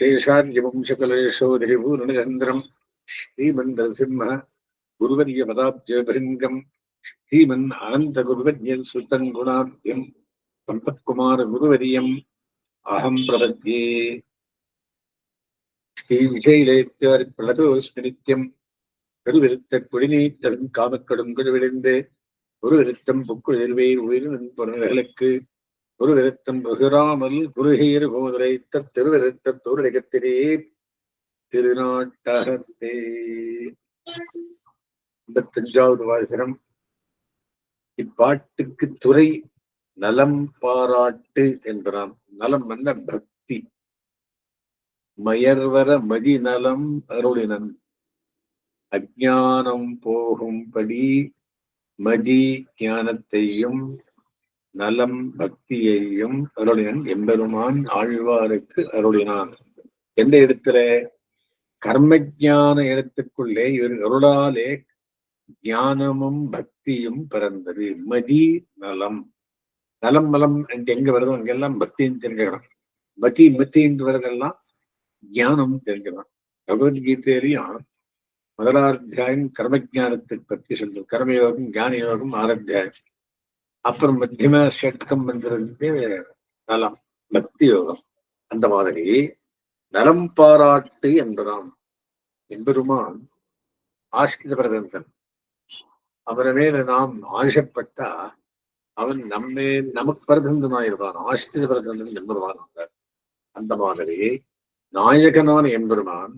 சேஷார்ஜவம்சகலேஷோதிரிபூர்ணச்சந்திரம் ஸ்ரீமந்திரசிம்ம குருவரிய பதாப்ஜபரிங்கம் ஸ்ரீமன் அனந்த குருவஜல் சுத்தன் குணாத்யம் சம்பத்குமார குருவரியம் அகம் பிரபத்யே ஸ்ரீவிசைலேத்தியார் பிரணதோஸ்மி நித்யம் பெருவிருத்த குடிநீத்தலும் காமக்கடும் குழுவிழுந்து ஒரு விருத்தம் புக்குழல்வேர் உயிரின் பொருள்களுக்கு குருவிருத்தம் பகுராமல் குருகீர் போதுரைத்த திருவிருத்த தோரடிகத்திலே திருநாட்டகத்தே. ஐம்பத்தஞ்சாவது வாழ்கிறம் இப்பாட்டுக்கு துறை நலம் பாராட்டு என்பதாம். நலம் என்ன? பக்தி. மயர்வர மதி நலம் அருளினன். அஜானம் போகும்படி மதி ஞானத்தையும் நலம் பக்தியையும் அருளினன் எம்பெருமான் ஆழ்வாருக்கு அருளினான். எந்த இடத்துல? கர்மஜான இடத்துக்குள்ளே இவர் அருளாலே ஞானமும் பக்தியும் பிறந்தது. மதி நலம். நலம் மலம் என்று எங்க வருதோ அங்கெல்லாம் பக்தின்னு தெரிஞ்சுக்கணும். மதி மத்தின்னு வருதெல்லாம் ஞானம் தெரிஞ்சுக்கணும். பகவத்கீதையிலையும் முதலாத்தியாயம் கர்மஜானத்தை பற்றி சொல்றது. கர்மயோகம் ஞான யோகம் ஆராத்தியாயம் அப்புறம் மத்தியம ஷட்கம் வந்துருந்து நலம் பக்தி யோகம் அந்த மாதிரி நலம் பாராட்டு என்பதாம் என்பெருமான் ஆஷ்கித பிரதந்தன். அவரை மேல நாம் ஆசைப்பட்டா அவன் நம்மே நமக்கு பிரதந்தனாயிருப்பான் ஆஷ்கித பிரதந்தன் எம்பெருமான் வந்தார் அந்த மாதிரி நாயகனான எம்பெருமான்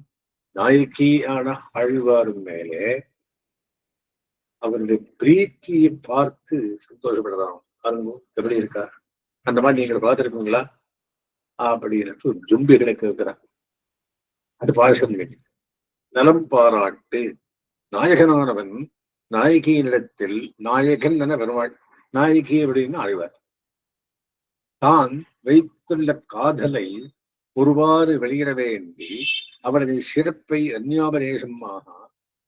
நாயகியான ஆழ்வாரின் மேலே அவருடைய பிரீத்தியை பார்த்து சந்தோஷப்படுறாங்க பாருங்க எப்படி இருக்கா? அந்த மாதிரி நீங்கள் பார்த்துருக்கீங்களா? அப்படின்னு ஜும்பி கிடக்க இருக்கிறாங்க அது பாரசம் நலம் பாராட்டு. நாயகனானவன் நாயகியினிடத்தில் நாயகன் என பெருமாள் நாயகி அப்படின்னு ஆழ்வார் தான் வைத்துள்ள காதலை ஒருவாறு வெளியிட வேண்டி அவரது சிறப்பை அந்யாபதேசமாக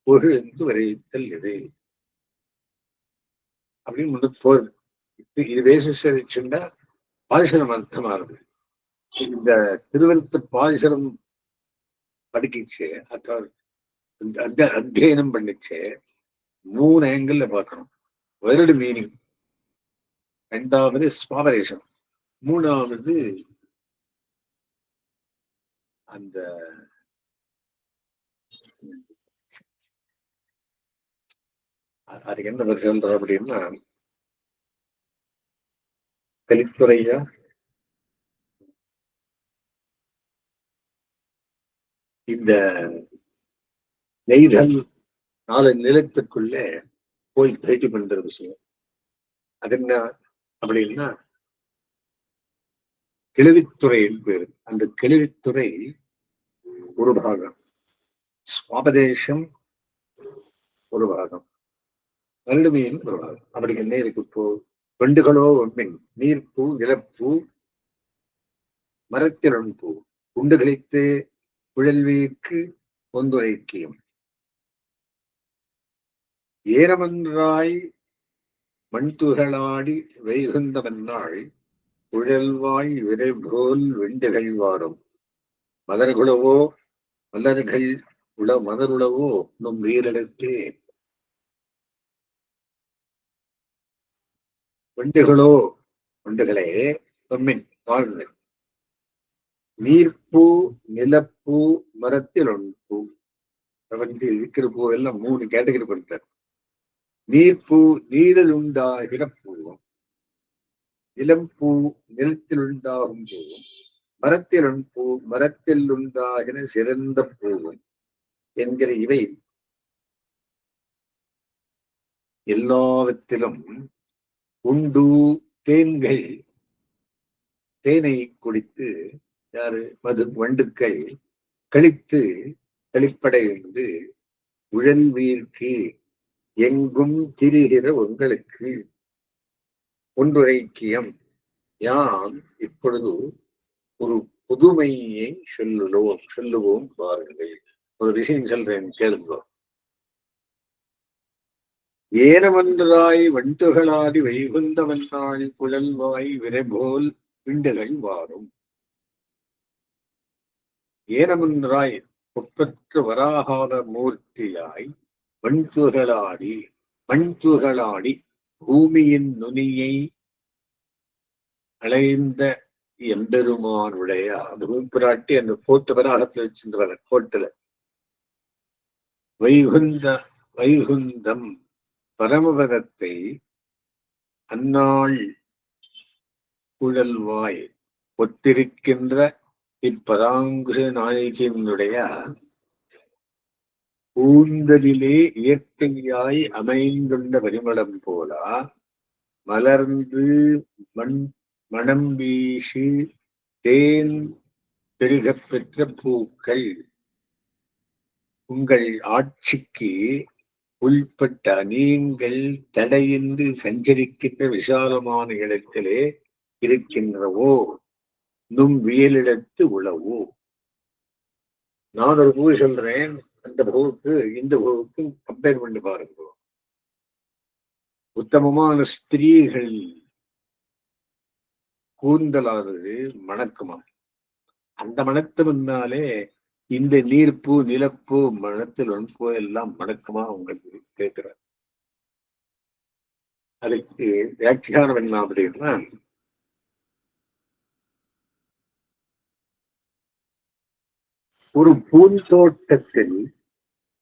புகழ்ந்து வரைத்தல் இது அப்படின்னு முன்னு போகுது. இது வேசிச்சா பாதிசனம் அர்த்தமாகுது. இந்த திருவெழுத்து பாதிசனம் படிக்கிச்சு அதாவது அத்தியனம் பண்ணிச்சு மூணு ஆங்கிள் பார்க்கணும். வேர்டு மீனிங் ரெண்டாவது ஸ்வாபரேஷன் மூணாவது அந்த அதுக்கு என்ன பதில் அப்படின்னா கலித்துறையா இந்த நெய்தல் நாலு நிலத்துக்குள்ளே போய் பேட்டி பண்ற விஷயம். அது என்ன அப்படின்னா கிழவித்துறையின் பேரு அந்த கிழவித்துறை ஒரு பாகம். சுவாபதேசம் ஒரு பாகம். வருடுமையின் ஒரு பாகம் அப்படி என்ன இருக்கு இப்போ வெண்டுகளோ ஒன்மின் நீர்ப்பூ நிலப்பூ மரத்திறன் பூ குண்டு கழித்து குழல்வீர்க்கு ஒந்துரைக்கியம் ஏரமன்றாய் மண்துகளாடி வைகுந்தவன்னாள் குழல்வாய் விரைபோல் வெண்டுகள் வாரும். மதர்குளவோ மலர்கள் உள மதருளவோ நும் வீரலத்தே வண்டுகளோ வண்டுகளே தொம்மின் வாழ்ந்து நீர்ப்பூ நிலப்பூ மரத்தில் ஒன்று பிரபஞ்சத்தில் இருக்கிற பூ எல்லாம் மூணு கேட்டகரி படுத்தார் நீர்ப்பூ நீரில் உண்டாகிற பூவும் இளம்பூ நிலத்தில் உண்டாகும் பூவும். மரத்தில் பூ மரத்தில் உண்டாகின சிறந்த பூவும் என்கிற இவை. எல்லாவற்றிலும் உண்டு தேன்கள் தேனை குடித்து யாரு? மது வண்டுக்கள் கழித்து கழிப்படைந்து உழல்வீர்க்கு எங்கும் திரிகிற உங்களுக்கு ஒன்றுரைக்கியம். யாம் இப்பொழுது ஒரு புதுமையை சொல்லுவோம் சொல்லுவோம் பாருங்கள். ஒரு விஷயம் சொல்றேன் கேளுங்க. ஏனமன்றாய் வண்டுகளாடி வைகுந்தவன்னாய் புழல்வாய் விரைபோல் விண்டுகள் வாரும். ஏனமன்றாய் ஒப்பற்று வராகால மூர்த்தியாய் வண்துகளாடி வண்துகளாடி பூமியின் நுனியை அலைந்த எம்பெருமானுடைய அதுவும் அந்த கோட்டு வராகத்தில் வச்சிருந்தவர் கோட்டுல. வைகுந்த வைகுந்தம். பரமபதத்தை அந்நாள் குழல்வாய் ஒத்திருக்கின்ற இப்பராங்குஷ நாயகியினுடைய கூந்தலிலே இயற்கையாய் அமைந்துள்ள பரிமளம் போலா மலர்ந்து மண் மணம் வீசி தேன் பெருகப் பெற்ற பூக்கள். உங்கள் ஆட்சிக்கு உள்பட்ட நீங்கள் தடையின்றி சஞ்சரிக்கின்ற விசாலமான இடத்திலே இருக்கின்றவோ நும் வியலிடத்து உழவோ. நான் ஒரு பூ சொல்றேன் அந்த பூவுக்கு இந்த பூவுக்கு கம்பேர் பண்ணி பாருங்க. உத்தமமான ஸ்திரீகள் கூந்தலாவது மணக்குமா அந்த மனத்து முன்னாலே இந்த நீர்ப்பு நிலப்பு மனத்தில் ஒன்பூ எல்லாம் வணக்கமா உங்களுக்கு கேட்கிறார். அதுக்கு வியாக்கியானம் என்ன அப்படின்னா ஒரு பூந்தோட்டத்தில்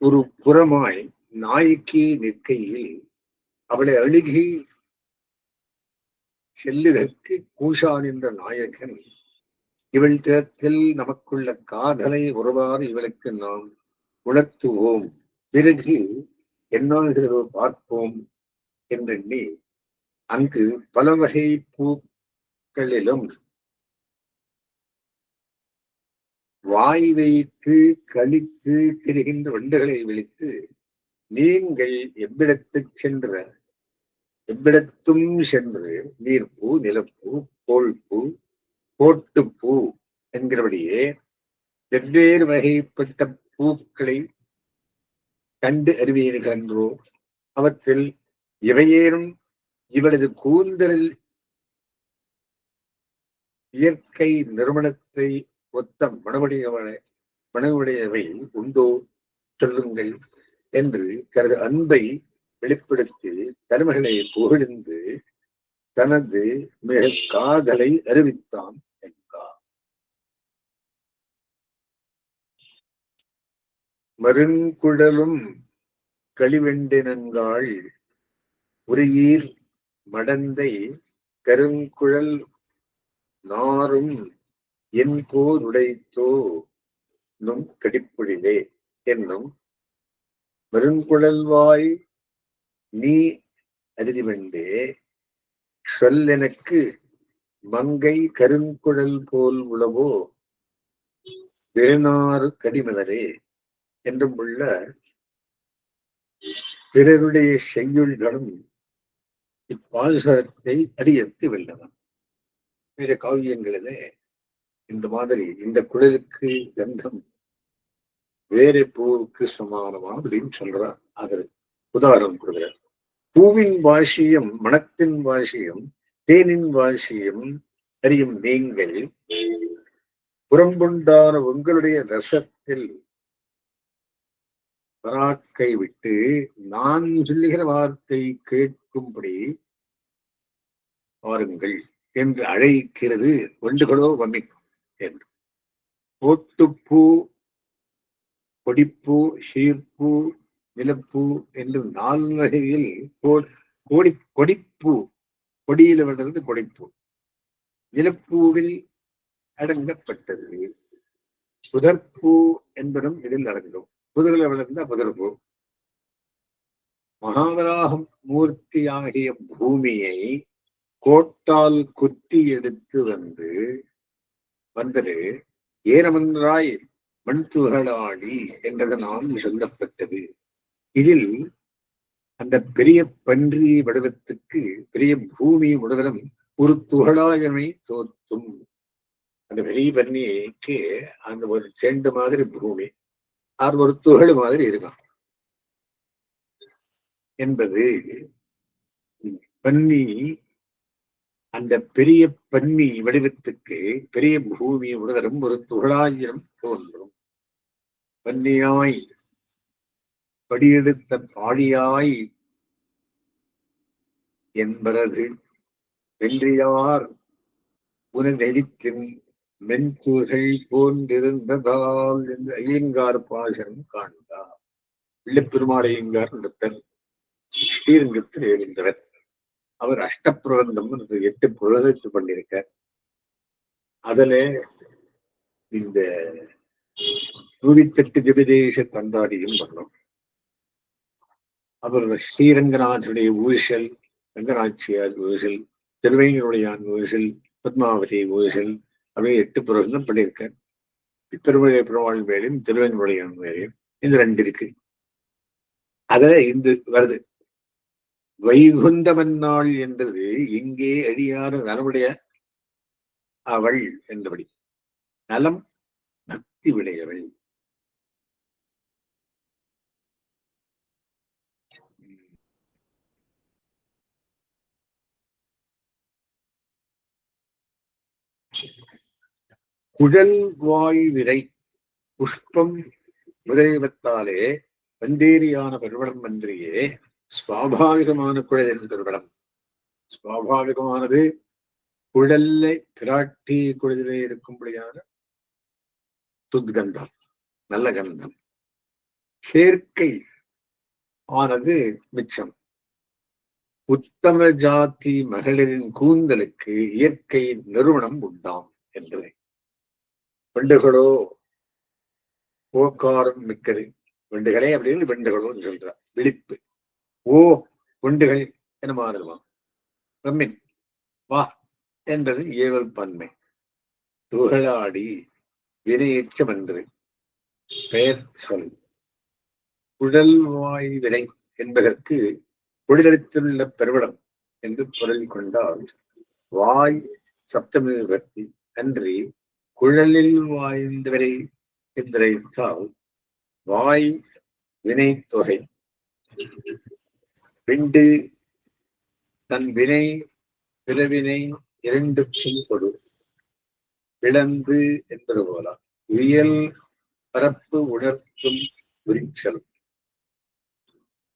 ஒரு புறமாய் நாய்க்கு நிற்கையில் அவளை அழுகி செல்லுதற்கு கூஷான் என்ற நாயகன் இவள் திறத்தில் நமக்குள்ள காதலை ஒருவாறு இவளுக்கு நாம் உணர்த்துவோம். பிறகு என்னாகிறதோ பார்ப்போம் என்றெண்ணி அங்கு பல வகை பூக்களிலும் வாய் வைத்து கழித்து திரிகின்ற வண்டுகளை விழித்து நீங்கள் எவ்விடத்து சென்ற எவ்விடத்தும் சென்று நீர்ப்பூ நிலப்பூ கோழ்பூ கோட்டுப்பூ என்கிறபடியே வெவ்வேறு வகைப்பட்ட பூக்களை கண்டு அறிவீர்கள் என்றோ அவற்றில் இவையேறும் இவளது கூந்தலில் இயற்கை நிறுவனத்தை ஒத்த மனமுடையவனை மனமுடையவை உண்டோ சொல்லுங்கள் என்று தனது அன்பை வெளிப்படுத்தி தருமகளை புகழ்ந்து தனது மிக காதலை அறிவித்தான் என்றார் மருங்குழலும் களிவெண்டினங்காள் உரியீர் மடந்தை கருங்குழல் நாரும் என் உடைத்தோ நும் கடிப்புழிலே என்னும் மருங்குழல்வாய் நீ அருதிவண்டே சொல் எனக்கு மங்கை கருங்குழல் போல் உளவோ வேணாறு கடிமலரே. என்றும் உள்ள பிறருடைய செய்யுள்களும் இப்பாசுரத்தை அடியத்து வெல்லவன் பிற காவியங்களிலே இந்த மாதிரி இந்த குழலுக்கு கந்தம் வேற பூவுக்கு சமானமா அப்படின்னு சொல்றார். அவர் உதாரணம் கொடுக்கிறார். பூவின் வாசியம் மனத்தின் வாசியம் தேனின் வாசியம் அறியும் நீங்கள் புறம்புண்டான உங்களுடைய ரசத்தில் பராக்கை விட்டு நான் சொல்லுகிற வார்த்தை கேட்கும்படி பாருங்கள் என்று அழைக்கிறது ஒன்றுகளோ வமிக்கும் என்று. ஓட்டுப்பூ கொடிப்பூ சீர்ப்பூ நிலப்பூ என்று நான்கையில் வகையில் கோடி கொடிப்பூ கொடியில வளர்ந்து கொடிப்பூ. நிலப்பூவில் அடங்கப்பட்டது. புதற்பூ என்பதும் இதில் அடங்கும். புதரில் வளர்ந்த புதர்பு மகாவராகம் மூர்த்தியாகிய பூமியை கோட்டால் குத்தி எடுத்து வந்து வந்தது ஏனமென்றாய் மண் துகளாடி என்றதனால் சொல்லப்பட்டது. இதில் அந்த பெரிய பன்றி வடிவத்துக்கு பெரிய பூமி முழுவதும் ஒரு துகளாயமை தோற்றும். அந்த பெரிய பன்னிக்கு அந்த ஒரு செண்டு மாதிரி பூமி. அது ஒரு துகள் மாதிரி இருக்கும் என்பது பன்னி அந்த பெரிய பன்னி வடிவத்துக்கு பெரிய பூமி முழுவதும் ஒரு துகளாயிரம் தோன்றும். பன்னியாய் படியெடுத்த பாடியாய் என்பது வென்றியார் உனதெடித்தின் மென்குகள் போன்றிருந்ததால் என்று ஐயங்கார் பாசனம் காண்பார் பிள்ளைப்பெருமாள் ஐயங்கார் ஒருத்தர் ஸ்ரீரங்கத்தில் எழுந்தவர் அவர் அஷ்டப்பிரபந்தம் எட்டு புரதத்து பண்ணியிருக்கார் அதுல இந்த நூறித்தெட்டு திவிதேச தந்தாதியும் பண்ணோம் அவர் ஸ்ரீரங்கநாதனுடைய ஊசல் ரங்கநாச்சியார் ஊசல் திருவையனுடைய ஊசல் பத்மாவதி ஊசல் அப்படியே எட்டு புரதம் பண்ணியிருக்கார். பெருமழை பெருமாள் வேலையும் திருவேங்கனுடையான் வேலையும் இந்த ரெண்டு இருக்கு. அதுல இந்த வருது. வைகுந்தமன்னாள் என்றது இங்கே அழியாத நலமுடைய அவள் என்றபடி நலம் பக்தி விடையவள் குழல் வாய் விரை புஷ்பம் உதயவத்தாலே வந்தேரியான பெருவளம் அன்றியே சுவாபாவிகமான குழலின் பெருவளம். சுவாபாவிகமானது குழல்லை பிராட்டி குழலிலே இருக்கும்படியான துத்கந்தம் நல்ல கந்தம். சேர்க்கை ஆனது மிச்சம். உத்தம ஜாதி மகளிரின் கூந்தலுக்கு இயற்கை நிறுவனம் உண்டாம் என்பதை வெண்டுகளோ ஓக்காரம் மிக்கது. வெண்டுகளே அப்படின்னு வெண்டுகளோன்னு சொல்றார். விழிப்பு. ஓ வெண்டுகள் என மாறுவான் ரம்மின் வா என்பது ஏவல் பன்மை. துகளாடி வினையேற்றம் என்று பெயர் சொல். குடல் வாய் வினை என்பதற்கு குடிலெடுத்துள்ள பெருவிடம் என்று பொருள் கொண்டால் வாய் சப்தமி விபக்தி அன்றி குழலில் வாய்ந்தவரை என்றால் வாய் வினைத்தொகை தொகை. விண்டு தன் வினை பிறவினை இரண்டுக்கும் கொடு. பிளந்து என்பது போல உயல் பரப்பு உணர்த்தும் உரிச்சல்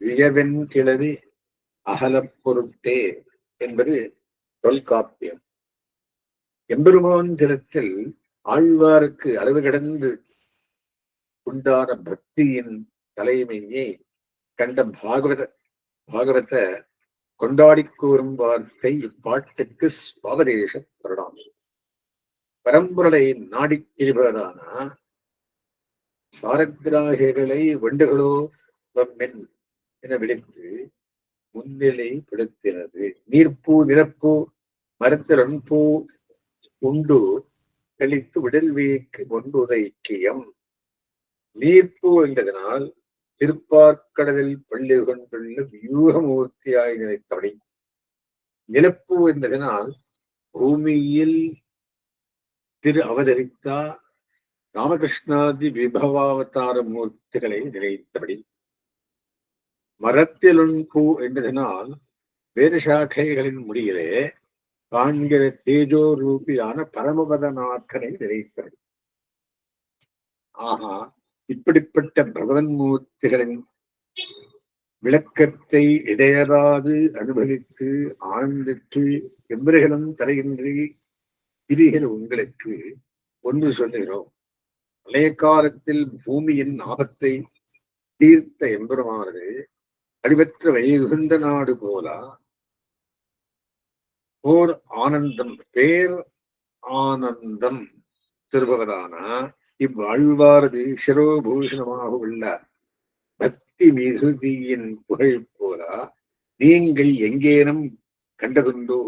வியவென் கிளவி அகலப் பொருட்டே என்பது தொல்காப்பியம். எம்பெருமான் திறத்தில் ஆழ்வாருக்கு அளவு கடந்து உண்டான பக்தியின் தலைமையை கண்ட பாகவத பாகவத கொண்டாடி கூறும் வார்த்தை இப்பாட்டுக்கு சுவாவதேச பரணாமி பரம்பொருளை நாடித் திரிபதானா சாரகிராகிகளை வண்டுகளோ வம்மென் என விழித்து முன்னிலை படுத்தினது. நீர்ப்பூ நிறப்பூ மரத்திறன்பூ உண்டு கழித்து விடல்வியக்கு ஒன்றுதைக்கியம் நீர்ப்பூ என்றதனால் திருப்பார்க்கடலில் பள்ளி கொண்டுள்ள வியூகமூர்த்தியாய் நினைத்தபடி நிலப்பூ என்பதனால் பூமியில் திரு அவதரித்தா ராமகிருஷ்ணாதி விபவாவதார மூர்த்திகளை நினைத்தபடி மரத்திலுன் பூ என்பதனால் வேதசாக்கைகளின் முடியிலே காண்கிற தேஜோ ரூபியான பரமபதநாதனை நிறைத்தது ஆஹா இப்படிப்பட்ட பகவன் மூர்த்திகளின் விளக்கத்தை இடையறாது அனுபவித்து ஆழ்ந்திற்று எவ்வரைகளும் தலையின்றி திரிகிற உங்களுக்கு ஒன்று சொல்லுகிறோம். பழைய காலத்தில் பூமியின் ஆபத்தை தீர்த்த எம்பெருமானது அடிபற்ற வைகுந்த நாடு போல ஓர் ஆனந்தம் பேர் ஆனந்தம். திருபவதான இவ்வாழ்வாரது சிரோபூஷணமாக உள்ள பக்தி மிகுதியின் புகழ் போல நீங்கள் எங்கேனும் கண்டதுண்டோ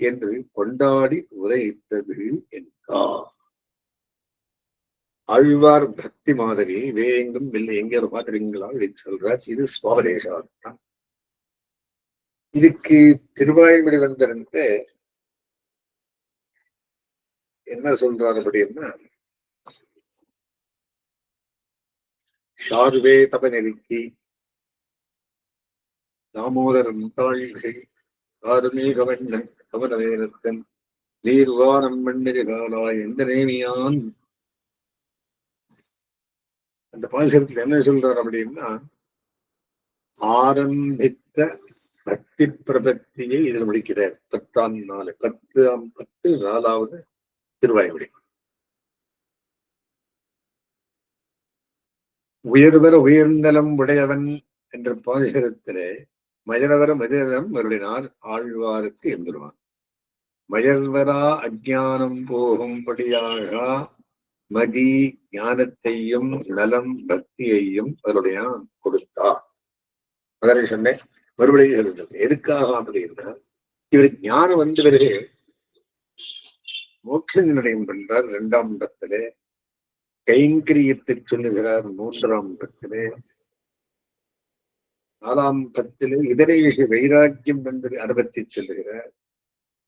என்று கொண்டாடி உரைத்தது என்றார் ஆழ்வார் பக்தி மாதிரி வேங்கும் இல்லை. எங்கேயாவது பாக்குறீங்களா அப்படின்னு சொல்றார். இது சுவாபதேசார்த்தம் இதுக்கு திருவாயுமொழி வந்தனத்தை என்ன சொல்றாரு அப்படின்னா ஷார்வே தப நெருக்கி தாமோதரம் தாழ்கள் காருமீகவண்ணன் கமலவேதத்தன் நீர்வானம் மண்ணிரு காலாய் எந்த நேமியான்? அந்த பாசுரத்துல என்ன சொல்றார் அப்படின்னா ஆரம்பித்த பக்தி பிரபத்தியை இதில் முடிக்கிறார். பத்தாம் நாலு பத்தாம் பத்து நாலாவது திருவாய்மொழி உயர்வர உயர்ந்தலம் உடையவன் என்ற பாசுரத்திலே மயரவர மதிரம் வருடினார் ஆழ்வாருக்கு எம்பெருமான். மயர்வரா அஜானம் போகும்படியாக மதி ஞானத்தையும் நலம் பக்தியையும் அவருடைய கொடுத்தார். அதனை சொன்னேன் மறுபடியும் சொல்லுங்கள் எதுக்காக அப்படின்னா இவருக்கு ஞானம் வந்த பிறகு மோட்ச நிர்ணயம் பண்றார் இரண்டாம் இடத்திலே கைங்கரியத்தை சொல்லுகிறார் மூன்றாம் இடத்திலே. நாலாம் பத்திலே இதரேஷ வைராக்கியம் என்று அனுபத்தி சொல்லுகிறார்.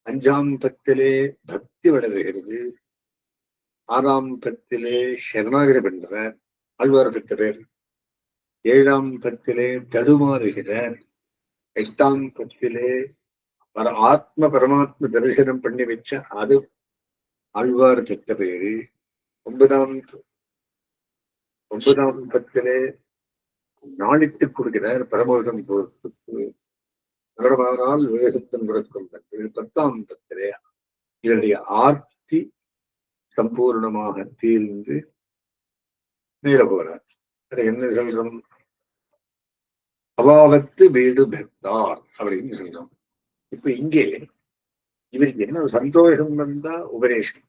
அஞ்சாம் பத்திலே பக்தி வளர்கிறது. ஆறாம் பத்திலே சரணாகிரி பண்றார் ஆழ்வார் பேர் ஏழாம் பத்திலே தடுமாறுகிறார். எட்டாம் பத்திலே பர ஆத்ம பரமாத்ம தரிசனம் பண்ணி வச்ச அது ஆழ்வார் பெற்ற பேரு. ஒன்பதாம் ஒன்பதாம் பத்திலே நாளித்து கொடுக்கிறார் பரமோதம் போர்த்துக்கு. வருடமானால் வேகத்தின் பிறக்கும் பத்தாம் பத்திலே இவருடைய ஆர்த்தி சம்பூர்ணமாக தீர்ந்து மேல போறார். அதை என்ன சொல்றோம்? அபாவத்து வீடு பெத்தார் அப்படின்னு சொல்றோம் இப்ப இங்கே இவருக்கு என்ன சந்தோஷம் வந்தா உபதேசம்?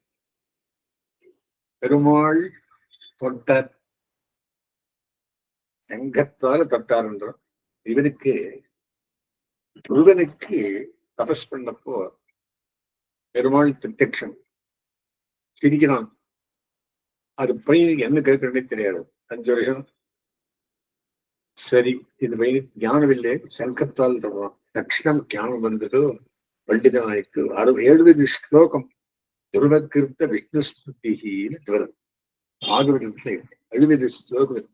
பெருமாள் தொட்டார். எங்கத்தால தொட்டார்ன்றோம் இவருக்கு முருகனுக்கு தபஸ் பண்ணப்போ பெருமாள் பிரத்யக்ஷம் சிரிக்கிறான். அது பையனுக்கு என்ன கேட்கறதே தெரியாது. அஞ்சு வருஷம் சரி இது ஞானவில்லை சங்கத்தால் தருவான் தட்சிணம் ஞானம் வந்ததோ. பண்டிதனாய்க்கு அறு எழுபது ஸ்லோகம். துருவக்கிருத்த விஷ்ணுஸ்துதின்னு வருது. ஆகவதத்துல எழுபது ஸ்லோகம்.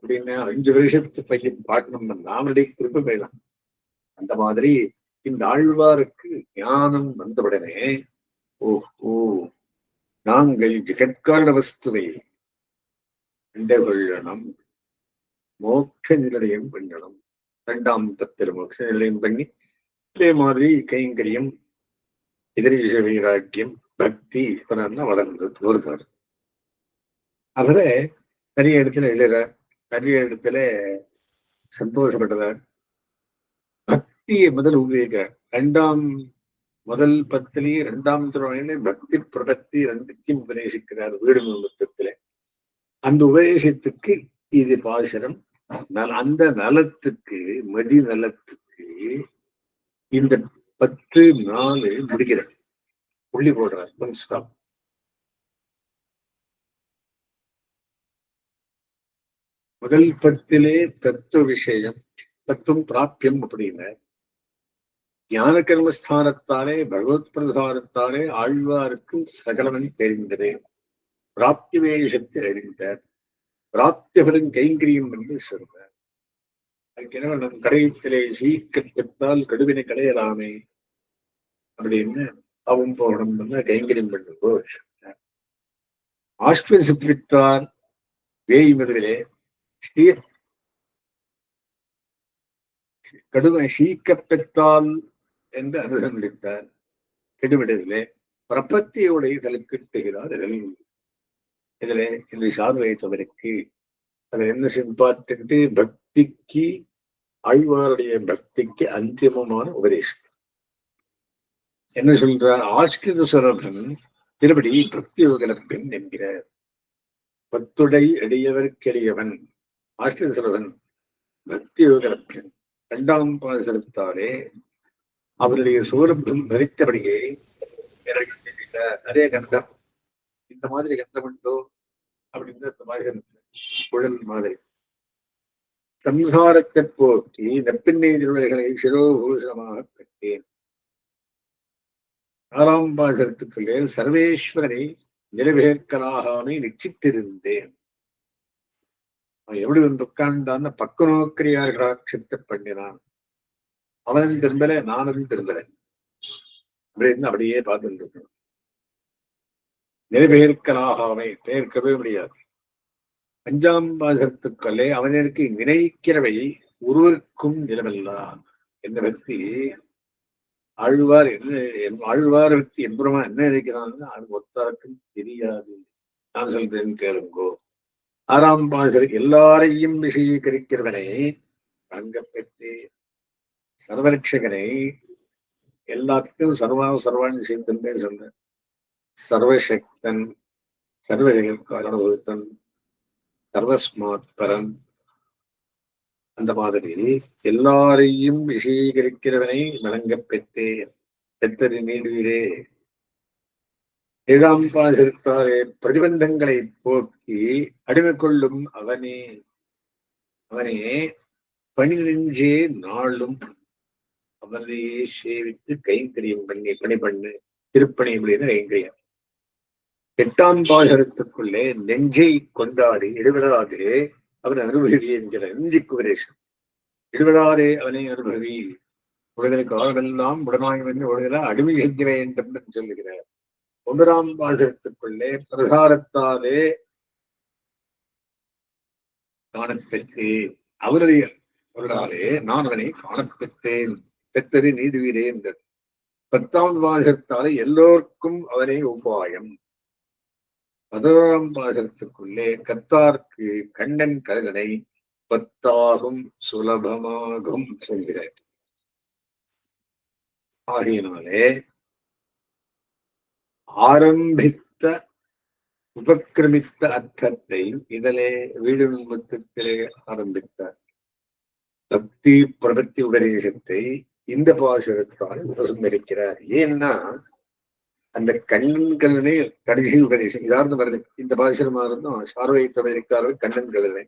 அப்படின்னா அஞ்சு வருஷத்து பையன் பாடணும் நாமளே குறிப்பு வேலாம் அந்த மாதிரி இந்த ஆழ்வாருக்கு ஞானம் வந்தவுடனே ஓஹோ நாங்கள் ஜெகத்காரண வஸ்துவை கண்டுகொள்ளணும். மோட்ச நிலையம் பண்ணணும் இரண்டாம் பத்திர மோட்ச நிலையம் பண்ணி இதே மாதிரி கைங்கரியம் எதிரிஷ வைராக்கியம் பக்தி இப்பதான் வளர்ந்து வருதார் அவரை நிறைய இடத்துல எழுதுறார். நிறைய இடத்துல சந்தோஷப்படுறார். பக்தியை முதல் உபயோகிக்கிறார். இரண்டாம் முதல் பத்திலேயே இரண்டாம் திருவாயிலே பக்தி பிரபத்தி ரெண்டுத்தையும் உபதேசிக்கிறார் வீடு நிமித்தத்திலே அந்த உபதேசத்துக்கு இது பாசனம் அந்த நலத்துக்கு மதி நலத்துக்கு இந்த பத்து நாலு முடிக்கிறார் புள்ளி போடுறார் ஸ்டாப் முதல் பத்திலே தத்துவ விஷயம் தத்துவம் பிராப்தியம் அப்படின்னு ஞான கர்மஸ்தானத்தாலே பகவத் பிரசாரத்தாலே ஆழ்வாருக்கும் சகலவன் தெரிந்தது. பிராப்தி வேஷத்தை அறிந்தார். பிராப்தியபலன் கைங்கரியம் என்று சொல்றார் அதுக்கு நம் கடையத்திலே சீக்கிரத்தால் கடுவினை கடையலாமே அப்படின்னு அவன் போகணும் கைங்கரியம் பண்ணுங்கோ ஆஸ்வசிப்பித்தார் வேய் முதலிலே கடுமை சீக்கப்பெற்றால் என்று அனுசந்தித்தார் கெடுவிடத்திலே பிரபத்தியோடைய இதில் இதழில் இதுல இந்த சாதுவைத்தவருக்கு அதை என்ன சிம்பார்ட்டு பக்திக்கு ஆழ்வாருடைய பக்திக்கு அந்திமமான உபதேசம். என்ன சொல்றார்? ஆஸ்கிருத சுரபன் திருப்படி பக்தி யோகலப்பெண் என்கிறார். பத்துடை அடியவர்க்கெளியவன் ஆஸ்கிருத சுரபன் பக்தி யோகலப்பெண் இரண்டாம் பாசனத்தாலே அவருடைய சூரபம் பறித்தபடியே நிறைய கந்தம் இந்த மாதிரி கந்தம் உண்டோ அப்படின்னு இந்த மாதிரி குழல் மாதிரி. சம்சாரத்தை போக்கி நெப்பிண்ணை திருவர்களை சிரோபூஷணமாக பெற்றேன். ஆறாம் பாசனத்துக்குள்ளே சர்வேஸ்வரனை நிறைவேற்கலாகாமை நிச்சித்திருந்தேன். அவன் எப்படி வந்து உட்கார்ந்தான்னு பக்க நோக்கிரியார்களாட்சத்தை பண்ணினான். அவனும் திரும்பல நானும் திரும்பல. அப்படின்னு அப்படியே பார்த்துட்டு இருக்கணும். நிறைவேற்கலாகாமை பெயர்க்கவே முடியாது. அஞ்சாம் பாகத்துக்களே அவனிற்கு நினைக்கிறவை ஒருவருக்கும் நிலமல்ல என்னை பற்றி ஆழ்வார் என்ன ஆழ்வார் வெற்றி என்புறமா என்ன நினைக்கிறான்னு அது ஒத்தாருக்கும் தெரியாது. நான் சொல்றேன் கேளுங்கோ. ஆறாம் பாசர் எல்லாரையும் விஷயீகரிக்கிறவனை வழங்கப்பெற்று சர்வரட்சகனை எல்லாத்துக்கும் சர்வா சர்வான் விஷயத்தன் சொல்றேன். சர்வசக்தன் சர்வஜகன் சர்வஸ்மாத் பரன். அந்த மாதிரி எல்லாரையும் விஷயீகரிக்கிறவனை விளங்கப் பெற்றேன். எத்தனை நீடுவீரே ஏழாம் பாதிருத்தாரே பிரதிபந்தங்களை போக்கி அடிமை கொள்ளும் அவனே. அவனே பணி நெஞ்சே நாளும் அவனையே சேவித்து கைங்கரியம் பண்ணி பணி பண்ணு திருப்பணி அப்படின்னு கைங்கரியம். எட்டாம் பாசனத்துக்குள்ளே நெஞ்சை கொண்டாடி இடுவிடாது அவன் அனுபவி என்கிற நெஞ்சி உபதேசம் இடுவிடாதே அவனை அனுபவி உடனே காலமெல்லாம் உடனாய் வந்து உடனே அடிமை செய்ய வேண்டும் என்று சொல்லுகிறார். ஒன்பதாம் பாசனத்துக்குள்ளே பிரசாரத்தாலே காணப்பெற்றேன். அவருடைய பொருளாலே நான் அவனை காணப்பெற்றேன். பெற்றது நீடுவீரே என்றது பத்தாம் பாகத்தாலே எல்லோருக்கும் அவனை உபாயம். பதினோராம் மாதத்துக்குள்ளே கத்தார்க்கு கண்ணன் கழகனை பத்தாகும் சுலபமாகும் சொல்கிறார் ஆகையினாலே ஆரம்பித்த உபக்கிரமித்த அர்த்தத்தை இதிலே வீடு முத்தத்திலே ஆரம்பித்தார் பக்தி பிரபத்தி உபதேசத்தை இந்த பாசுரத்தால் உபசந்தரிக்கிறார் ஏன்னா அந்த கண்ணன்களே கடைசி உபதேசம். இதார்ந்து வருது இந்த பாசுரமா இருந்தும் சார்வை தொடர்க்காரர் கண்ணன்களே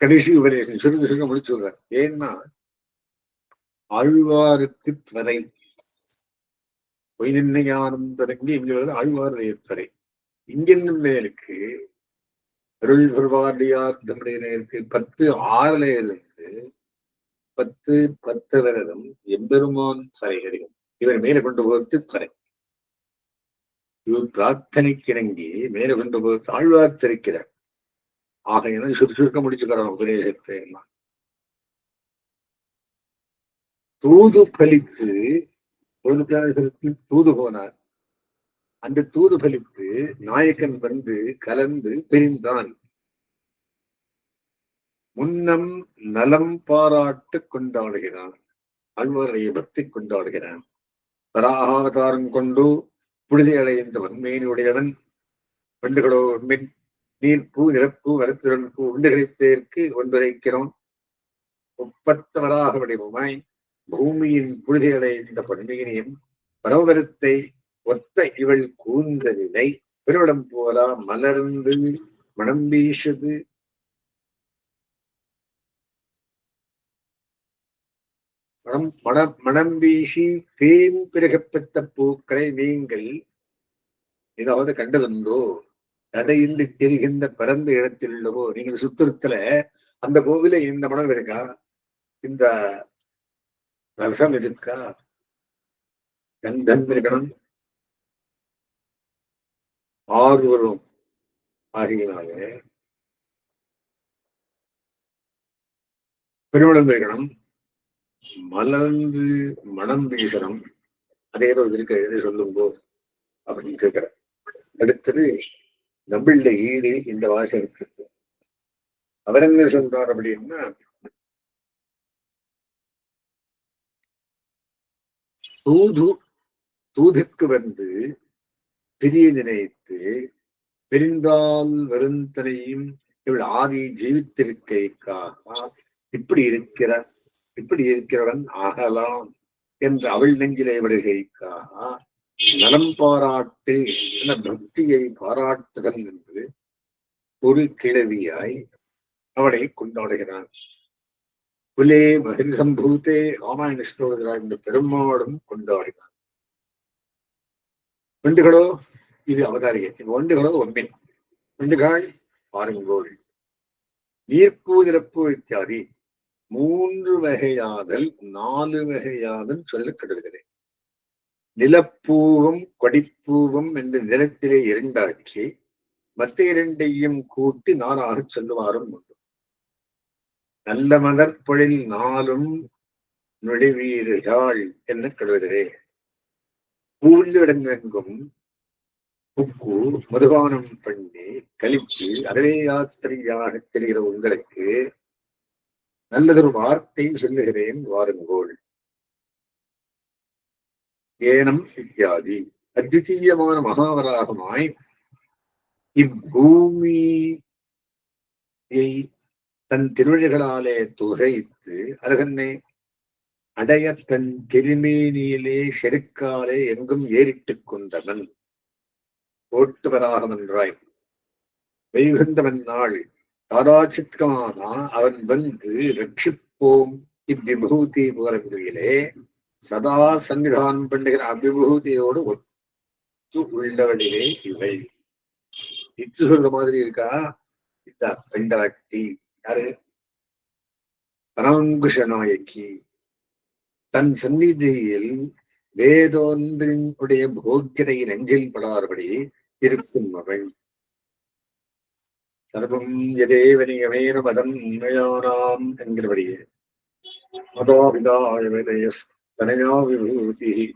கடைசி உபதேசம். சுருங்க சுருங்க முடிச்சு விடுறார் ஏன்னா ஆழ்வாருக்கு துறை. பொய்நின்னையானம் தொடங்கி இங்க வருது ஆழ்வாருடைய துறை. இங்கிருந்தும் மேலுக்கு அருள் பெருவாடியார் நேருக்கு பத்து ஆறுல இருந்து பத்து பத்து வரதும் எம்பெருமான் துறைகளையும் இவர் மேலே கொண்டு போகிறது துறை. இவர் பிரார்த்தனைக்கிணங்கி மேலே கொண்டு போகிறது ஆழ்வார் திரைக்கிறார் ஆகையினால் சுறுசுறுக்க முடிச்சுக்கிறோம் உபதேசத்தை எல்லாம். தூது பலித்து தூது போனார். அந்த தூது பலித்து நாயக்கன் வந்து கலந்து பிரிந்தான். முன்னம் நலம் பாராட்டு கொண்டாடுகிறான். அழ்வரை பக்தி கொண்டாடுகிறான். பராகாவதாரம் கொண்டு புழுதி அடைகின்ற வன்மையினுடையவன் பெண்டுகளோ மின் பூ இறப்பு வரத்திறன் பூ உண்டுகளித்தேற்கு ஒன்றுரைக்கிறோம் ஒப்பத்தவராக வடிவமாய் பூமியின் புழுதி இந்த பன்மையினையும் பரவரத்தை ஒத்த இவள் கூந்தலினை பெருவிடம் போலா மலர்ந்து மனம் வீசுது. மனம் மன மனம் வீசி தேன் பிறகப்பெத்த பூக்களை நீங்கள் ஏதாவது கண்டதுண்டோ? தடையின்றி தெரிகின்ற பரந்த இடத்தில் உள்ளவோ? நீங்கள் சுத்திரத்துல அந்த கோவில இந்த மனம் இருக்கா? இந்த ரசம் இருக்கா? கந்தம் இருக்கணும். ஆர்வரும் ஆகியனாலே பெருமிடம் இருக்கணும். மலர்ந்து மனம் வீசணும். அதே ஏதோ இருக்க எது சொல்லுங்கோ அப்படின்னு கேட்கிற அடுத்தது நம்மள ஈடு இந்த வாசகத்துக்கு அவர் என்ன சொல்றார் அப்படின்னா தூது தூதுக்கு வந்து பிரிய நினைத்து பிரிந்தால் வருந்தனையும் இவள் ஆதி ஜீவித்திருக்கைக்காக இப்படி இருக்கிற இப்படி இருக்கிறவன் ஆகலாம் என்று அவள் நெஞ்சிலே விடுகைக்காக நலம் பாராட்டு என பக்தியை பாராட்டுதல் என்று ஒரு கிழவியாய் அவளை கொண்டாடுகிறான். புலே மகிழ் சம்பூத்தே ராமாயண ஸ்லோகராய் இந்த பெருமாளும் கொண்டாடினான் வெண்டுகளோ இது அவதாரிகை இந்த ஒன்றுகளோ ஒன்பின். வெண்டுகாள் பாருங்கோள். நீர்ப்பூதிரப்பு இத்தியாதி மூன்று வகையாதல் நாலு வகையாதல் சொல்லப்படுகிறது. நிலப்பூவும் கொடிப்பூவும் என்று நிலத்திலே இரண்டாக்கி மற்ற இரண்டையும் கூட்டி நானாக சொல்லுவாரும் உண்டு. நல்ல மலர்பொழில் நாளும் நுழைவீர்கள் என்ன கழுவதிரே பூவிலிடங்கெங்கும் புக்கு மதுபானம் பண்ணி கழித்து அறவே யாத்திரையாக தெரிகிற உங்களுக்கு நல்லதொரு வார்த்தை சொல்லுகிறேன் வாருங்கோள். ஏனம் இத்தியாதி அத்விதீயமான மகாவராகமாய் இப்பூமியை தன் திருவழிகளாலே துகைத்து அழகன்னே அடைய தன் திருமேனியிலே செருக்காலே எங்கும் ஏறிட்டுக் கொண்டவன். ஓட்டுவராகம் என்றாய் வைகுந்தவன் நாள் தாராச்சித்கமானா அவன் வந்து ரட்சிப்போம் இவ்விபூதி புகழவிலே சதா சன்னிதானம் பண்ணுகிற அபிபூதியோடு ஒத்து உள்ளவழிலே இவை. இத்து சொல்ற மாதிரி இருக்கா? இந்த பெண்டவக்தி யாரு? பரங்குஷ நாயக்கி தன் சந்நிதியில் வேதொன்றினுடைய போக்கியதை நெஞ்சில் படாதபடி இருக்கும் மகள் சர்வம் எதேவனியமேன மதம் உண்மையானாம் என்கிறபடியே. மதோபிதாயதனயா விபூதி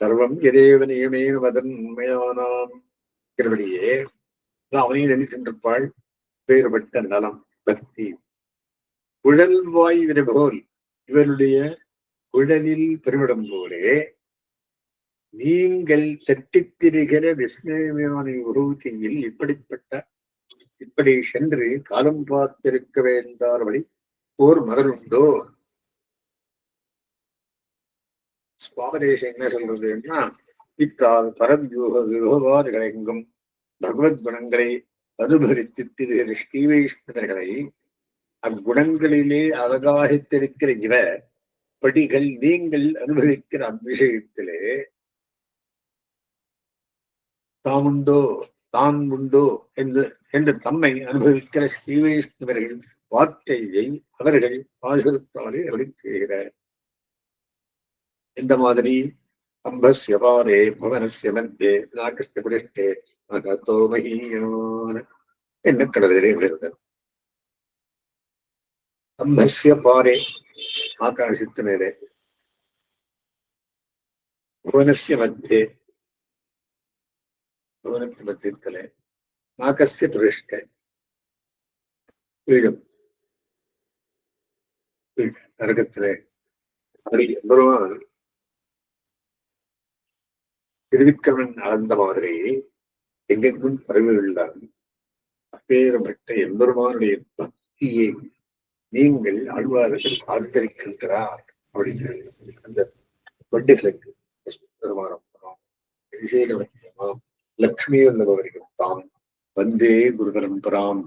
சர்வம் எதேவ நியமேன மதன் உண்மையானாம் என்கிறபடியே அவனையும் நினைக்கின்றிருப்பாள் வேறுபட்ட நலம் பக்தி. குழல் வாய் போல் இவருடைய குழலில் பெருமிடம் போலே நீங்கள் தட்டித் திரிகிற விஸ்மயமான உருவத்தியில் இப்படிப்பட்ட இப்படி சென்று காலம் பார்த்திருக்க வேண்டார்படி ஓர் மதருண்டோ சுவாபதேசம் என்ன சொல்றதுன்னா இத்தால் பரத்யூக விபவாதிகள் எங்கும் பகவத் குணங்களை அனுபவித்து திரு வைஷ்ணவர்களை அக்குணங்களிலே அவகாசித்திருக்கிற இவர் படிகள் நீங்கள் அனுபவிக்கிற அவ்விஷயத்திலே தாமுண்டோ தான் உண்டோ என்று என்று தம்மை அனுபவிக்கிற ஸ்ரீவைஷ்ணவர்கள் வார்த்தையை அவர்கள் பாசுரத்தாலே அருளி செய்கிறார் இந்த மாதிரி அம்பஸ்ய பாரே பவனஸ்ய மத்தியே நாகஸ்ய புரிஷ்டே மகத்தோ மகியான என்ன கடலிலே விழுந்தது அம்பஸ்ய பாரே ஆகாசத்து மேலே புவனஸ்ய மத்தியே புவனத்து மத்தியத்திலே ஆகஸ்திய புரிஷ்டே வீடும். நரகத்துல. பெருமான் திருவிக்கிரமன் அளந்த மாதிரி எங்கெங்கும் பரவி உள்ளான். அப்பேற்பட்ட எம்பெருமானுடைய பக்தியை நீங்கள் ஆழ்வார்கள் ஆதரிக்கின்றார் அப்படின்னு அந்த வண்டிகளுக்கு பெருமானம் லக்ஷ்மி உள்ளவர்கள் தாம் வந்தே குரு பரம்பராம்